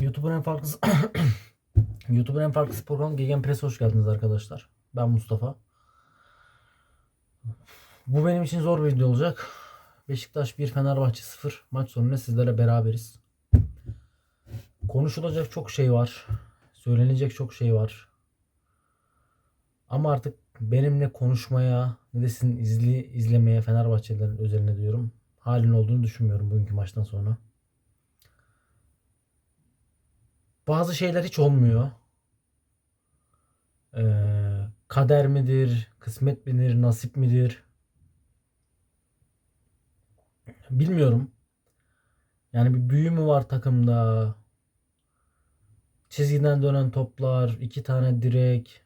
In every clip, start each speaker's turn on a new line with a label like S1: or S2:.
S1: YouTube'un en farklı YouTube'un en farklı program Gegenpress hoş geldiniz arkadaşlar. Ben Mustafa. Bu benim için zor bir video olacak. Beşiktaş 1 Fenerbahçe 0 maç sonunda sizlerle beraberiz. Konuşulacak çok şey var. Söylenecek çok şey var. Ama artık benimle konuşmaya ne de sizin izli, izlemeye Fenerbahçelilerin özeline diyorum. Halin olduğunu düşünmüyorum bugünkü maçtan sonra. Bazı şeyler hiç olmuyor. Ee, kader midir, kısmet midir, nasip midir? Bilmiyorum. Yani bir büyü mü var takımda? Çizgiden dönen toplar, iki tane direk,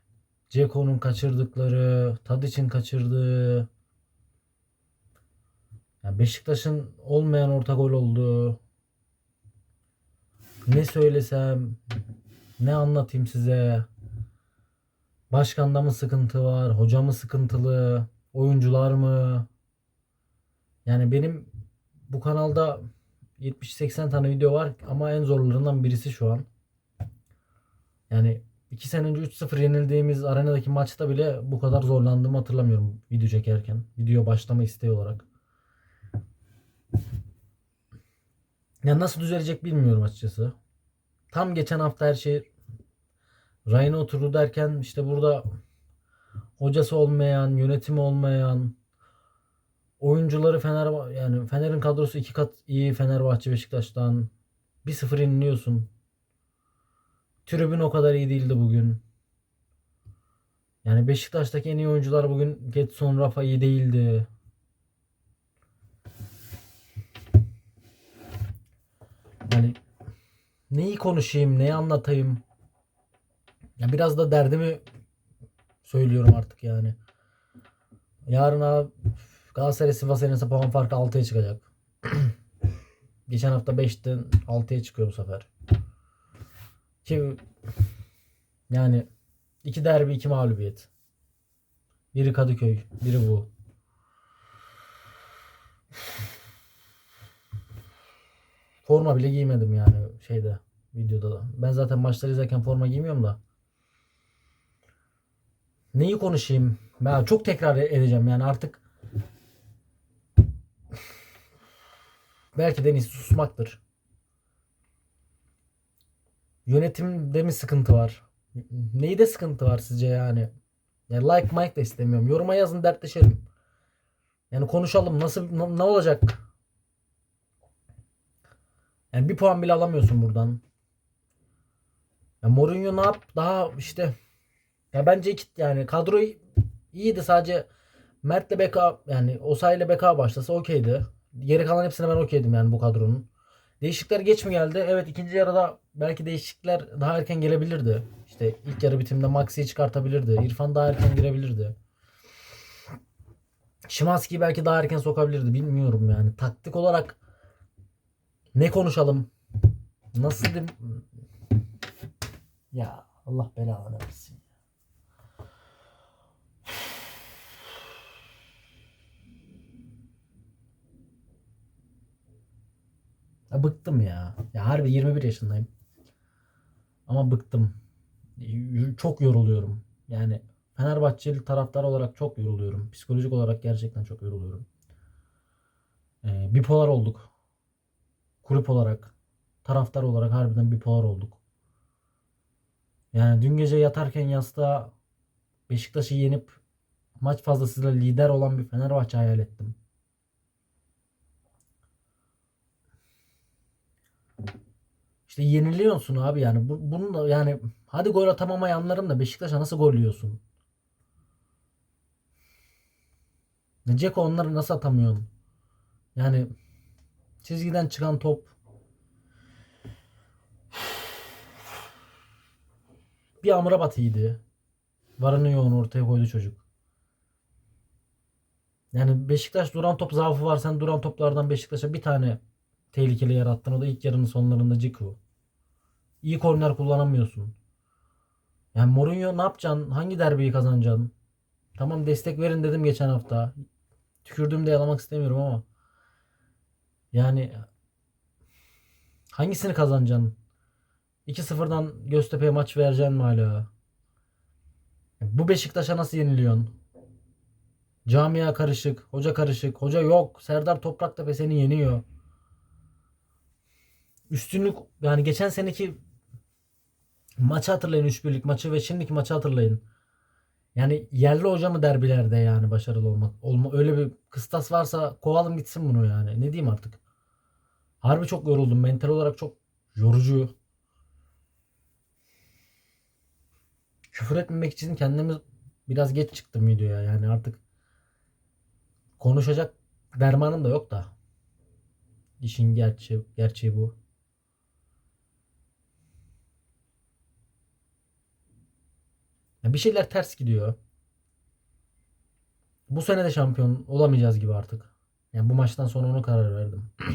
S1: Ceko'nun kaçırdıkları, Tadic'in kaçırdığı. Yani Beşiktaş'ın olmayan orta gol oldu. Ne söylesem, ne anlatayım size? Başkanda mı sıkıntı var? Hoca mı sıkıntılı? Oyuncular mı? Yani benim bu kanalda 70-80 tane video var ama en zorlarından birisi şu an. Yani 2 sene önce 3-0 yenildiğimiz arenadaki maçta bile bu kadar zorlandığımı hatırlamıyorum video çekerken. Video başlama isteği olarak. Ya nasıl düzelecek bilmiyorum açıkçası. Tam geçen hafta her şey rayına oturdu derken işte burada hocası olmayan, yönetimi olmayan, oyuncuları Fener yani Fener'in kadrosu iki kat iyi Fenerbahçe Beşiktaş'tan 1-0 yeniliyorsun. Tribün o kadar iyi değildi bugün. Yani Beşiktaş'taki en iyi oyuncular bugün Getson, Rafa iyi değildi. Yani neyi konuşayım, neyi anlatayım? Ya biraz da derdimi söylüyorum artık yani. Yarın abi Galatasaray Sivas Enes'e puan farkı 6'ya çıkacak. Geçen hafta 5'ten 6'ya çıkıyor bu sefer. Ki yani iki derbi iki mağlubiyet. Biri Kadıköy, biri bu. Forma bile giymedim yani şeyde videoda da. Ben zaten maçları izlerken forma giymiyorum da. Neyi konuşayım? Ben çok tekrar edeceğim yani artık belki de en iyisi susmaktır. Yönetimde mi sıkıntı var? Neyde sıkıntı var sizce yani? Yani like mic de istemiyorum. Yoruma yazın dertleşelim. Yani konuşalım. Nasıl ne olacak? Yani bir puan bile alamıyorsun buradan. Ya Mourinho ne yap? Daha işte ya bence iki yani kadro iyiydi sadece Mert'le Beka yani Osayi'yle Beka başlasa okeydi. Geri kalan hepsine ben okeydim yani bu kadronun. Değişiklikler geç mi geldi? Evet ikinci yarıda belki değişiklikler daha erken gelebilirdi. İşte ilk yarı bitiminde Maxi'yi çıkartabilirdi. İrfan daha erken girebilirdi. Şimanski'yi belki daha erken sokabilirdi. Bilmiyorum yani. Taktik olarak ne konuşalım? Nasıl? Ya Allah belanı versin. Ya bıktım ya. Ya harbi 21 yaşındayım. Ama bıktım. Çok yoruluyorum. Yani Fenerbahçeli taraftar olarak çok yoruluyorum. Psikolojik olarak gerçekten çok yoruluyorum. Ee, bipolar olduk. Kulüp olarak, taraftar olarak harbiden bipolar olduk. Yani dün gece yatarken yastığa Beşiktaş'ı yenip maç fazlasıyla lider olan bir Fenerbahçe hayal ettim. İşte yeniliyorsun abi yani. Bu, bunun da yani hadi gol atamamayanların da Beşiktaş'a nasıl gol yiyorsun? Ceko onları nasıl atamıyorsun? Yani çizgiden çıkan top bir Amrabat iyiydi. Varını yoğunu ortaya koydu çocuk. Yani Beşiktaş duran top zaafı var. Sen duran toplardan Beşiktaş'a bir tane tehlikeli yarattın. O da ilk yarının sonlarında Ciku. İyi korner kullanamıyorsun. Yani Mourinho ne yapacaksın? Hangi derbiyi kazanacaksın? Tamam destek verin dedim geçen hafta. Tükürdüğümde yalamak istemiyorum ama. Yani hangisini kazanacaksın? 2-0'dan Göztepe'ye maç vereceksin mi hala? Bu Beşiktaş'a nasıl yeniliyorsun? Camia karışık, hoca karışık, hoca yok. Serdar Topraktepe seni yeniyor. Üstünlük yani geçen seneki maçı hatırlayın 3-1'lik maçı ve şimdiki maçı hatırlayın. Yani yerli hoca mı derbilerde yani başarılı olmak? Olma, öyle bir kıstas varsa kovalım gitsin bunu yani. Ne diyeyim artık? Harbi çok yoruldum. Mental olarak çok yorucu. Küfür etmemek için kendimiz biraz geç çıktım videoya. Yani artık konuşacak dermanım da yok da. İşin gerçeği, gerçeği bu. Ya bir şeyler ters gidiyor. Bu sene de şampiyon olamayacağız gibi artık. Yani bu maçtan sonra onu karar verdim.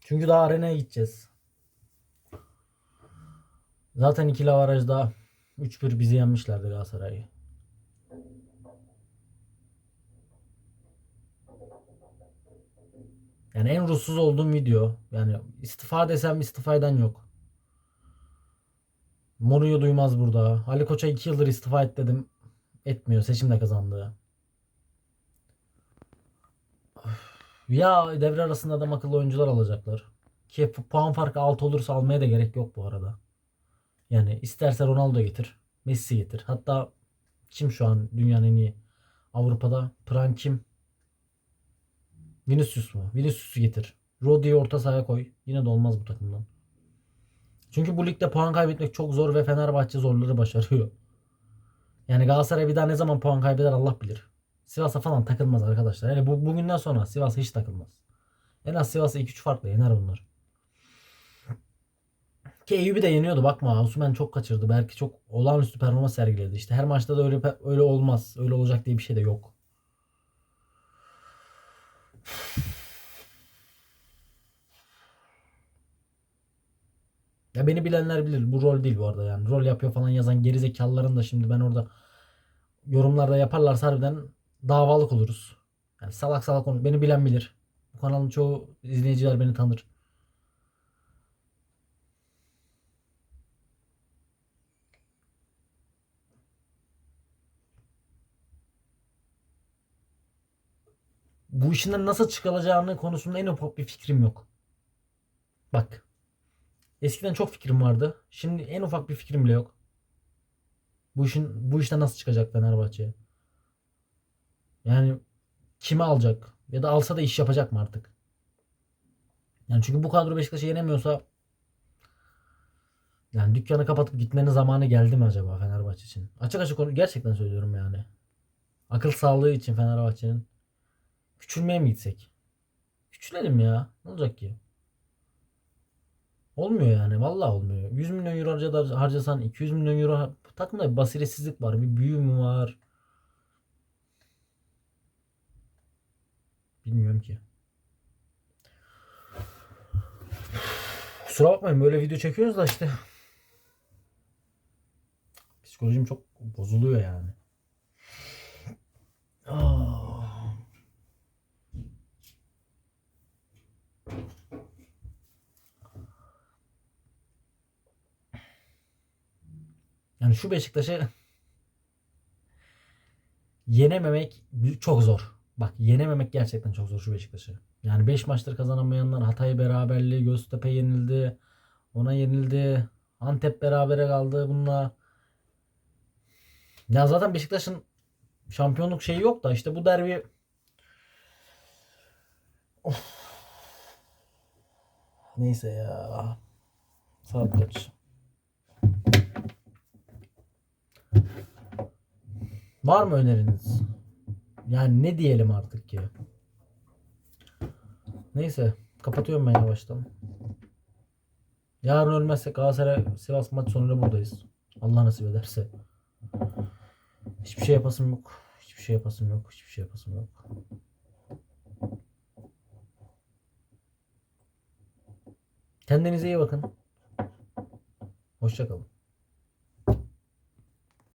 S1: Çünkü daha arenaya gideceğiz. Zaten ikili avarajda 3-1 bizi yenmişlerdi Galatasaray'ı. Yani en ruhsuz olduğum video. Yani istifa desem istifaydan yok. Mourinho duymaz burada. Ali Koç'a 2 yıldır istifa et dedim. Etmiyor. Seçimle kazandı. Ya devre arasında adam akıllı oyuncular alacaklar. Ki puan farkı 6 olursa almaya da gerek yok bu arada. Yani isterse Ronaldo getir. Messi getir. Hatta kim şu an dünyanın en iyi Avrupa'da? Prime kim? Vinicius mu? Vinicius'u getir. Rodri'yi orta sahaya koy. Yine de olmaz bu takımdan. Çünkü bu ligde puan kaybetmek çok zor ve Fenerbahçe zorları başarıyor. Yani Galatasaray bir daha ne zaman puan kaybeder Allah bilir. Sivas'a falan takılmaz arkadaşlar. Yani bu, bugünden sonra Sivas hiç takılmaz. En az Sivas'ı 2-3 farkla yener bunlar. Ki Eyüp'ü de yeniyordu bakma. Osman çok kaçırdı. Belki çok olağanüstü performans sergiledi. İşte her maçta da öyle öyle olmaz. Öyle olacak diye bir şey de yok. Ya beni bilenler bilir. Bu rol değil bu arada yani. Rol yapıyor falan yazan gerizekalıların da şimdi ben orada yorumlarda yaparlarsa harbiden davalık oluruz. Yani salak salak konu. Beni bilen bilir. Bu kanalın çoğu izleyiciler beni tanır. Bu işinden nasıl çıkılacağını konusunda en ufak bir fikrim yok. Bak. Eskiden çok fikrim vardı. Şimdi en ufak bir fikrim bile yok. Bu işin bu işten nasıl çıkacak Fenerbahçe? Yani kimi alacak? Ya da alsa da iş yapacak mı artık? Yani çünkü bu kadro Beşiktaş'ı yenemiyorsa yani dükkanı kapatıp gitmenin zamanı geldi mi acaba Fenerbahçe için? Açık açık konu gerçekten söylüyorum yani. Akıl sağlığı için Fenerbahçe'nin küçülmeye mi gitsek? Küçülelim ya. Ne olacak ki? Olmuyor yani. Vallahi olmuyor. 100 milyon euro harcadan, harcasan 200 milyon euro takımda bir basiretsizlik var. Bir büyü mü var? Bilmiyorum ki. Kusura bakmayın böyle video çekiyoruz da işte. Psikolojim çok bozuluyor yani. Yani şu Beşiktaş'ı yenememek çok zor. Bak yenememek gerçekten çok zor şu Beşiktaş'ı. Yani 5 maçtır kazanamayanlar Hatay beraberliği, Göztepe yenildi. Ona yenildi. Antep berabere kaldı bununla. Ya zaten Beşiktaş'ın şampiyonluk şeyi yok da işte bu derbi of. Neyse ya. Saat kaç? Var mı öneriniz? Yani ne diyelim artık ki? Neyse. Kapatıyorum ben yavaştan. Yarın ölmezsek Galatasaray Sivas maç sonunda buradayız. Allah nasip ederse. Hiçbir şey yapasım yok. Hiçbir şey yapasım yok. Hiçbir şey yapasım yok. Kendinize iyi bakın. Hoşçakalın.